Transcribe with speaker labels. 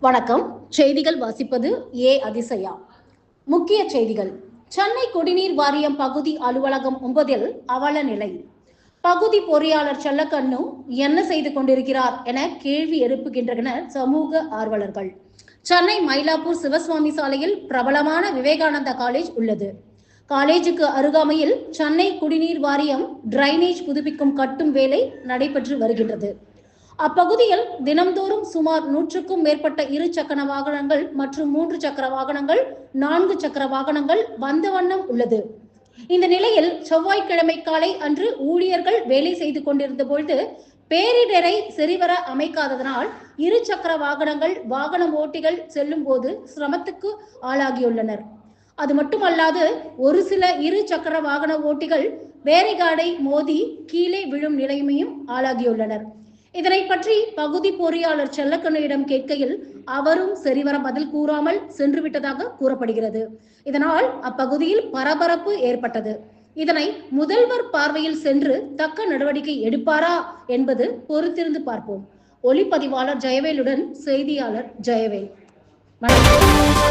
Speaker 1: வணக்கம். செய்திகள் வாசிப்பது ஏ அதிசயா. முக்கிய செய்திகள். சென்னை குடிநீர் வாரியம் பகுதி அலுவலகம் ஒன்பதில் அவல நிலை. பகுதி பொறியாளர் செல்லக்கண்ணு என்ன செய்து கொண்டிருக்கிறார் என கேள்வி எழுப்புகின்றனர் சமூக ஆர்வலர்கள். சென்னை மயிலாப்பூர் சிவசுவாமி சாலையில் பிரபலமான விவேகானந்தா காலேஜ் உள்ளது. காலேஜுக்கு அருகாமையில் சென்னை குடிநீர் வாரியம் டிரைனேஜ் புதுப்பிக்கும் கட்டும் வேலை நடைபெற்று வருகின்றது. அப்பகுதியில் தினம்தோறும் சுமார் நூற்றுக்கும் மேற்பட்ட இரு சக்கர வாகனங்கள் மற்றும் மூன்று சக்கர வாகனங்கள் நான்கு சக்கர வாகனங்கள் வந்த வண்ணம் உள்ளது. இந்த நிலையில் செவ்வாய்க்கிழமை காலை அன்று ஊழியர்கள் வேலை செய்து கொண்டிருந்த பொழுது பேரிடரை சரிவர அமைக்காததனால் இரு சக்கர வாகனங்கள் வாகன ஓட்டிகள் செல்லும் போது சிரமத்துக்கு ஆளாகியுள்ளனர். அது மட்டுமல்லாது ஒரு சில இரு சக்கர வாகன ஓட்டிகள் பேரிகார்டை மோதி கீழே விழும் நிலைமையும் ஆளாகியுள்ளனர். இதனை பற்றி பகுதி பொறியாளர் செல்லக்கண்ணியிடம் கேட்கையில் அவரும் சரிவர பதில் கூறாமல் சென்று விட்டதாக கூறப்படுகிறது. இதனால் அப்பகுதியில் பரபரப்பு ஏற்பட்டது. இதனை முதல்வர் பார்வையில் சென்று தக்க நடவடிக்கை எடுப்பாரா என்பது பொறுத்திருந்து பார்ப்போம். ஒளிப்பதிவாளர் ஜெயவேலுடன் செய்தியாளர் ஜெயவேல். வணக்கம்.